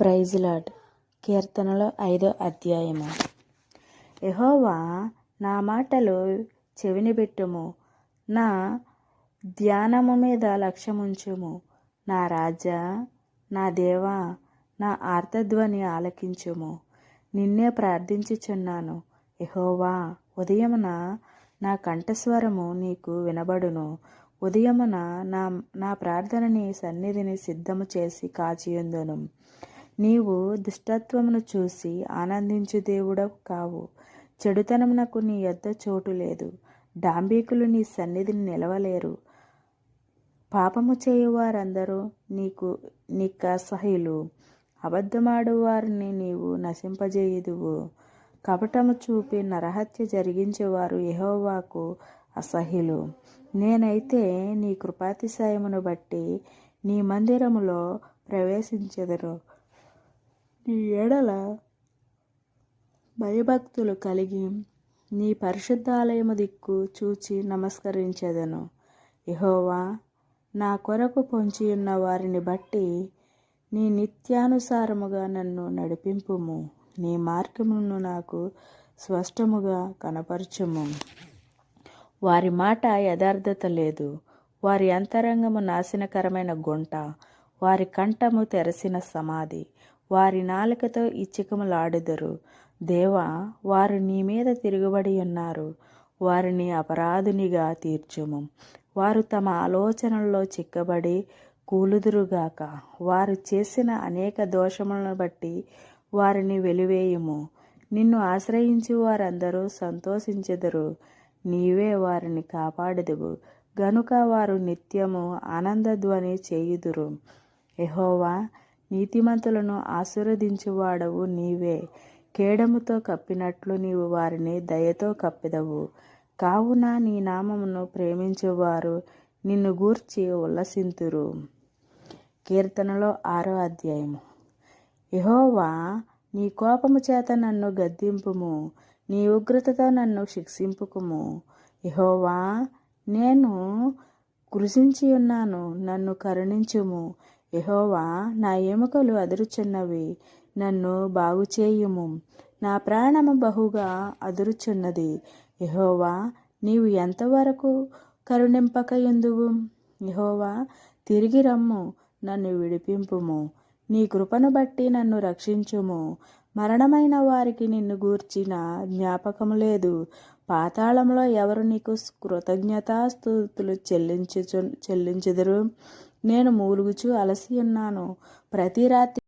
Praise lord కీర్తనలో ఐదో అధ్యాయము. యహోవా నా మాటలు చెవినిబెట్టుము నా ధ్యానము మీద లక్ష్యముంచుము. నా రాజా నా దేవా నా ఆర్తధ్వని ఆలకించుము. నిన్నే ప్రార్థించుచున్నాను. యహోవా ఉదయమున నా కంఠస్వరము నీకు వినబడును. ఉదయమున నా నా ప్రార్థనని సన్నిధిని సిద్ధము చేసి కాచియుందును. నీవు దుష్టత్వమును చూసి ఆనందించు దేవుడవు కావు. చెడుతనమునకు నీ యొద్ద చోటు లేదు. డాంబీకులు నీ సన్నిధిని నిలవలేరు. పాపము చేయువారందరూ నీకు నీకు అసహ్యులు అబద్ధమాడు వారిని నీవు నశింపజేయుదువు. కపటము చూపి నరహత్య జరిగించేవారు యహోవాకు అసహ్యులు. నేనైతే నీ కృపాతిశయమును బట్టి నీ మందిరములో ప్రవేశించెదరు. నీ ఎడల భయభక్తులు కలిగి నీ పరిశుద్ధాలయము దిక్కు చూచి నమస్కరించెదను. యహోవా నా కొరకు పొంచి ఉన్న వారిని బట్టి నీ నిత్యానుసారముగా నన్ను నడిపింపుము. నీ మార్గమును నాకు స్పష్టముగా కనపరచుము. వారి మాట యథార్థత లేదు. వారి అంతరంగము నాశనకరమైన గుంట. వారి కంఠము తెరసిన సమాధి. వారి నాలుకతో ఇచ్చికములాడుదరు దేవా వారు నీ మీద తిరుగుబడి ఉన్నారు. వారిని అపరాధునిగా తీర్చుము. వారు తమ ఆలోచనల్లో చిక్కబడి కూలుదురుగాక. వారు చేసిన అనేక దోషములను బట్టి వారిని వెలివేయుము. నిన్ను ఆశ్రయించి వారందరూ సంతోషించెదరు. నీవే వారిని కాపాడదువు. గనుక వారు నిత్యము ఆనందధ్వని చేయుదురు. ఎహోవా నీతిమంతులను ఆశీర్వదించువాడవు నీవే. కేడముతో కప్పినట్లు నీవు వారిని దయతో కప్పెదవు. కావున నీ నామమును ప్రేమించేవారు నిన్ను గూర్చి ఉల్లసింతురు. కీర్తనలో ఆరో అధ్యాయము. యహోవా నీ కోపము చేత నన్ను గద్దింపుము నీ ఉగ్రతతో నన్ను శిక్షింపుకుము. యహోవా నేను కృషించి ఉన్నాను నన్ను కరుణించుము. యహోవా నా ఎముకలు అదురుచున్నవి నన్ను బాగు చేయుము నా ప్రాణము బహుగా అదురుచున్నది. యహోవా నీవు ఎంతవరకు కరుణింపకయుందువు? యహోవా తిరిగి రమ్ము నన్ను విడిపింపుము. నీ కృపను బట్టి నన్ను రక్షించుము. మరణమైన వారికి నిన్ను గూర్చిన జ్ఞాపకం లేదు. పాతాళంలో ఎవరు నీకు కృతజ్ఞతాస్తుతులు చెల్లించు చెల్లించుదురు? నేను మూలుగుచూ అలసి ఉన్నాను. ప్రతి రాత్రి